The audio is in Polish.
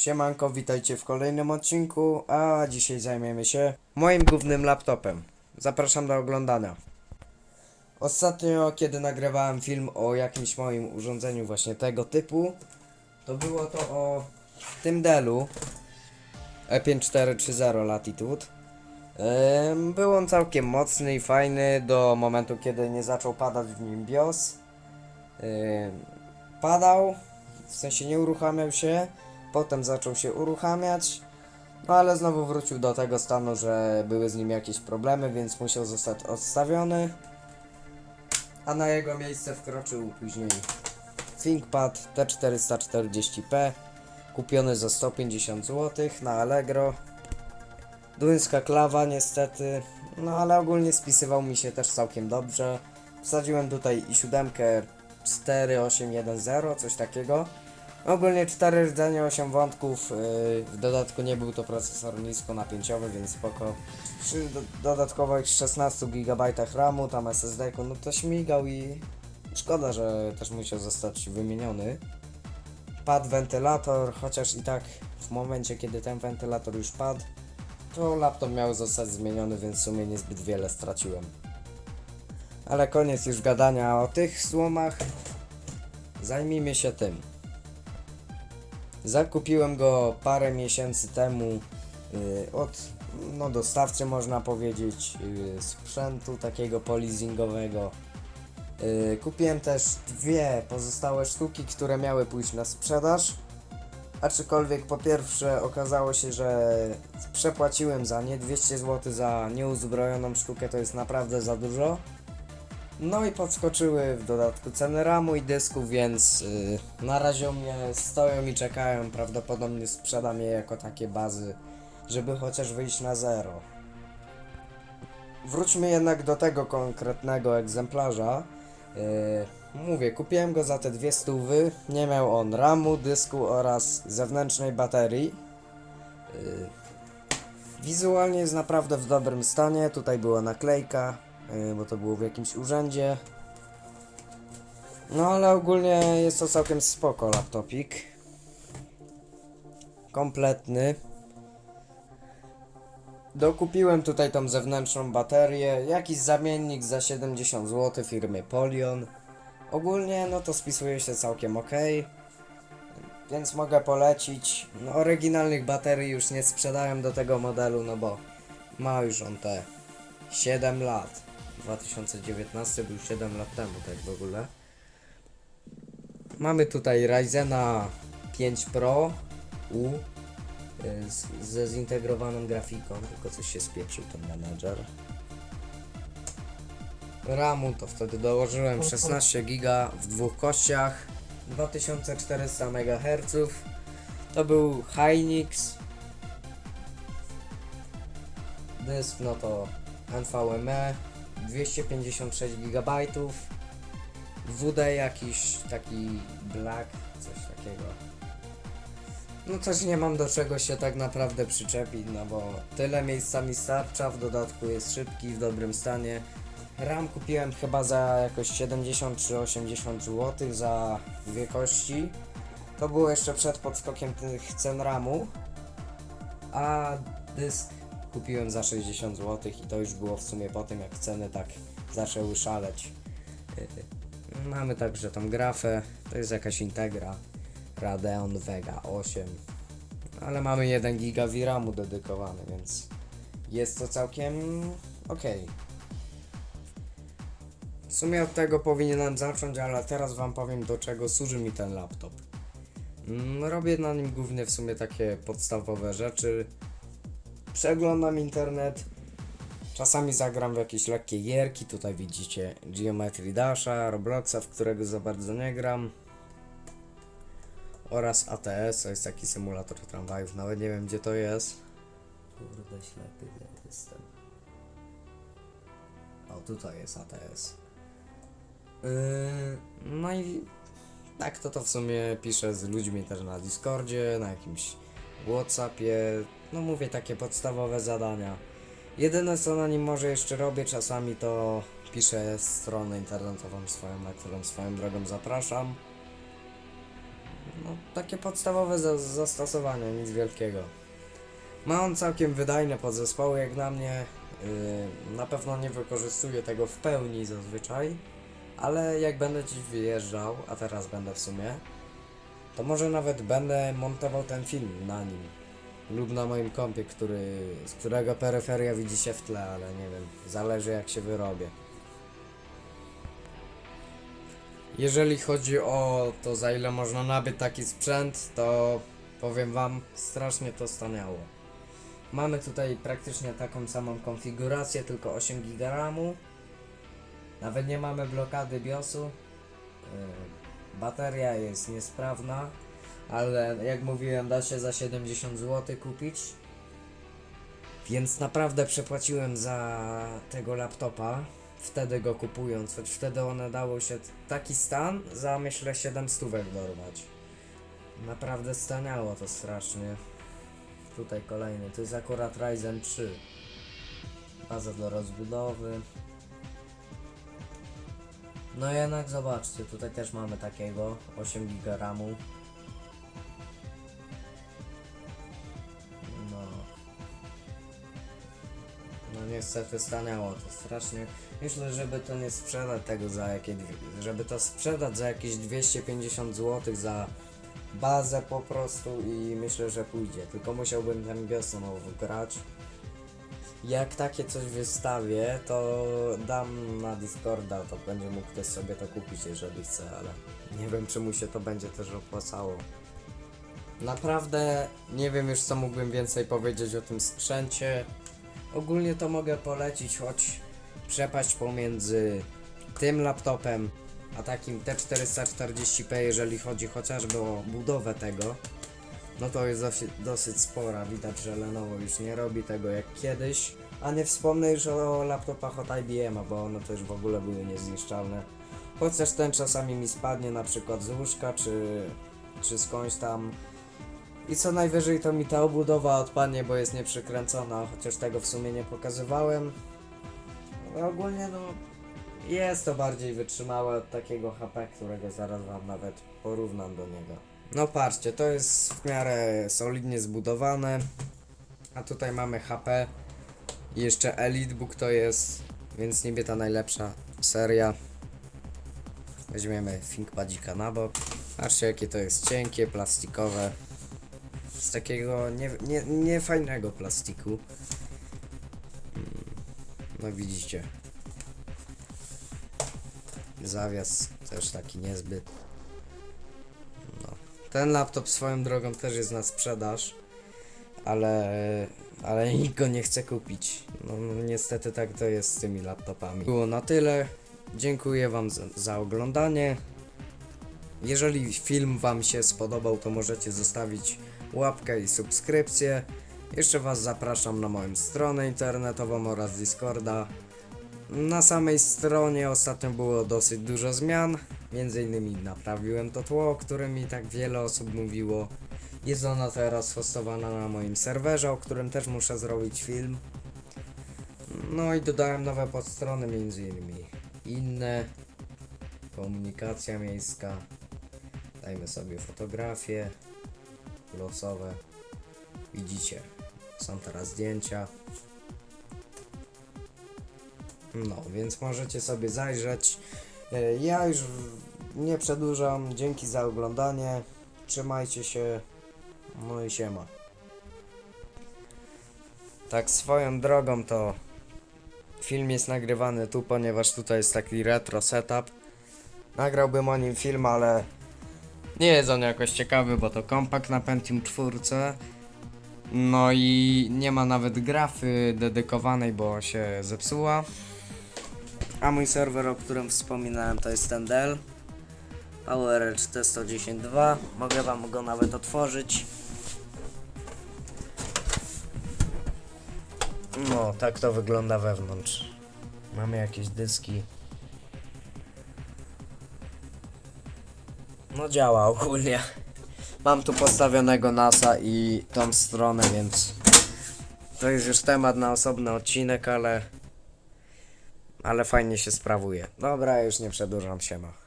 Siemanko, witajcie w kolejnym odcinku, a dzisiaj zajmiemy się moim głównym laptopem. Zapraszam do oglądania. Ostatnio, kiedy nagrywałem film o jakimś moim urządzeniu właśnie tego typu, to było to o tym Dellu E E5430 Latitude. Był on całkiem mocny i fajny do momentu, kiedy nie zaczął padać w nim BIOS. Padał, w sensie nie uruchamiał się, potem zaczął się uruchamiać, no ale znowu wrócił do tego stanu, że były z nim jakieś problemy, więc musiał zostać odstawiony. A na jego miejsce wkroczył później ThinkPad T440p, kupiony za 150 zł na Allegro. Duńska klawa niestety, no ale ogólnie spisywał mi się też całkiem dobrze. Wsadziłem tutaj i siódemkę 4810, coś takiego. Ogólnie 4 rdzenie, 8 wątków, yy, w dodatku nie był to procesor niskonapięciowy, więc spoko. Przy do dodatkowych 16 GB RAMu, tam SSD, no to śmigał i szkoda, że też musiał zostać wymieniony. Padł wentylator, chociaż i tak w momencie, kiedy ten wentylator już padł, to laptop miał zostać zmieniony, więc w sumie niezbyt wiele straciłem. Ale koniec już gadania o tych złomach. Zajmijmy się tym. Zakupiłem go parę miesięcy temu y, od no, dostawcy, można powiedzieć, y, sprzętu takiego polizingowego. Y, kupiłem też dwie pozostałe sztuki, które miały pójść na sprzedaż. Aczkolwiek po pierwsze okazało się, że przepłaciłem za nie 200 zł za nieuzbrojoną sztukę, to jest naprawdę za dużo. No i podskoczyły w dodatku ceny ramu i dysków, więc yy, na razie u mnie stoją i czekają. Prawdopodobnie sprzedam je jako takie bazy, żeby chociaż wyjść na zero. Wróćmy jednak do tego konkretnego egzemplarza. Yy, mówię, kupiłem go za te dwie stówy. Nie miał on ramu, dysku oraz zewnętrznej baterii. Yy, Wizualnie jest naprawdę w dobrym stanie. Tutaj była naklejka, bo to było w jakimś urzędzie. No ale ogólnie jest to całkiem spoko laptopik. Kompletny. Dokupiłem tutaj tą zewnętrzną baterię, jakiś zamiennik za 70 zł firmy Polion. Ogólnie no to spisuje się całkiem ok. Więc mogę polecić. No, oryginalnych baterii już nie sprzedają do tego modelu, no bo ma już on te 7 lat. 2019 był 7 lat temu, tak w ogóle. Mamy tutaj Ryzena 5 Pro U y, z, ze zintegrowaną grafiką, tylko coś się spieprzył ten menadżer. RAMu to wtedy dołożyłem 16 giga w dwóch kościach, 2400 MHz. To był Hynix. Dysk no to NVMe 256 GB. WD jakiś taki black, coś takiego. No też nie mam do czego się tak naprawdę przyczepić, no bo tyle miejsca mi starcza, w dodatku jest szybki, w dobrym stanie. RAM kupiłem chyba za jakoś 70 czy 80 zł za dwie kości. To było jeszcze przed podskokiem tych cen RAMu. A dysk kupiłem za 60 zł i to już było w sumie po tym jak ceny tak zaczęły szaleć. Yy, Mamy także tą grafę, to jest jakaś Integra Radeon Vega 8. Ale mamy 1 giga VRAMu dedykowany, więc jest to całkiem ok. W sumie od tego powinienem zacząć, ale teraz wam powiem do czego służy mi ten laptop. Mm, Robię na nim głównie w sumie takie podstawowe rzeczy. Przeglądam internet. Czasami zagram w jakieś lekkie gierki. Tutaj widzicie Geometry Dasha, Robloxa, w którego za bardzo nie gram. Oraz ATS, to jest taki symulator tramwajów. Nawet nie wiem gdzie to jest. Kurde, ślepy jestem. O, tutaj jest ATS. Yy, no i tak to to w sumie piszę z ludźmi też na Discordzie, na jakimś Whatsappie. No mówię takie podstawowe zadania. Jedyne co na nim może jeszcze robię czasami to piszę stronę internetową swoją, na którą swoją drogą zapraszam. no, takie podstawowe za zastosowanie, nic wielkiego. Ma on całkiem wydajne podzespoły, jak na mnie. Yy, na pewno nie wykorzystuję tego w pełni zazwyczaj, ale jak będę gdzieś wyjeżdżał, a teraz będę w sumie, to może nawet będę montował ten film na nim. Lub na moim kompie, który, z którego peryferia widzi się w tle, ale nie wiem, zależy jak się wyrobię. Jeżeli chodzi o to, za ile można nabyć taki sprzęt, to powiem Wam, strasznie to staniało. Mamy tutaj praktycznie taką samą konfigurację, tylko 8 GB RAMu. Nawet nie mamy blokady BIOSu. Yy, Bateria jest niesprawna, ale jak mówiłem, da się za 70 zł kupić. Więc naprawdę przepłaciłem za tego laptopa, wtedy go kupując, choć wtedy one dało się taki stan za myślę 7 stówek dorwać. Naprawdę staniało to strasznie. Tutaj kolejny, to jest akurat Ryzen 3. Baza do rozbudowy. No jednak zobaczcie, tutaj też mamy takiego 8 GB RAMu. No. No niestety staniało to strasznie. Myślę, żeby to nie sprzedać tego za jakie, dwie- żeby to sprzedać za jakieś 250 zł za bazę po prostu i myślę, że pójdzie. Tylko musiałbym ten znowu grać. Jak takie coś wystawię, to dam na Discorda, to będzie mógł ktoś sobie to kupić, jeżeli chce, ale nie wiem, czy mu się to będzie też opłacało. Naprawdę nie wiem już, co mógłbym więcej powiedzieć o tym sprzęcie. Ogólnie to mogę polecić, choć przepaść pomiędzy tym laptopem a takim T440p, jeżeli chodzi chociażby o budowę tego, no to jest dosyć, dosyć spora. Widać, że Lenovo już nie robi tego jak kiedyś. A nie wspomnę już o laptopach od IBM, bo one też w ogóle były niezniszczalne. Chociaż ten czasami mi spadnie na przykład z łóżka, czy, czy skądś tam. I co najwyżej to mi ta obudowa odpadnie, bo jest nieprzykręcona, chociaż tego w sumie nie pokazywałem. Ogólnie no jest to bardziej wytrzymałe od takiego HP, którego zaraz wam nawet porównam do niego. No patrzcie, to jest w miarę solidnie zbudowane. A tutaj mamy HP. I jeszcze Elitebook to jest, więc niby ta najlepsza seria. Weźmiemy ThinkPadzika na bok. Patrzcie jakie to jest cienkie, plastikowe. Z takiego nie, nie, nie fajnego plastiku. No widzicie. Zawias też taki niezbyt. Ten laptop swoją drogą też jest na sprzedaż, ale, ale nikt go nie chce kupić. No, no niestety tak to jest z tymi laptopami. Było na tyle. Dziękuję Wam za, za oglądanie. Jeżeli film Wam się spodobał, to możecie zostawić łapkę i subskrypcję. Jeszcze Was zapraszam na moją stronę internetową oraz Discorda. Na samej stronie ostatnio było dosyć dużo zmian. Między innymi naprawiłem to tło, o którym mi tak wiele osób mówiło. Jest ona teraz hostowana na moim serwerze, o którym też muszę zrobić film. No i dodałem nowe podstrony, między innymi inne, komunikacja miejska. Dajmy sobie fotografie losowe. Widzicie, są teraz zdjęcia. No, więc możecie sobie zajrzeć. E, Ja już nie przedłużam. Dzięki za oglądanie. Trzymajcie się. No i siema. Tak swoją drogą to film jest nagrywany tu, ponieważ tutaj jest taki retro setup. Nagrałbym o nim film, ale nie jest on jakoś ciekawy, bo to kompakt na Pentium 4. No i nie ma nawet grafy dedykowanej, bo się zepsuła. A mój serwer, o którym wspominałem, to jest ten Dell PowerEdge T110.2. Mogę wam go nawet otworzyć. No, tak to wygląda wewnątrz. Mamy jakieś dyski. No działa ogólnie. Mam tu postawionego NASA i tą stronę, więc to jest już temat na osobny odcinek, ale ale fajnie się sprawuje. Dobra, już nie przedłużam się ma.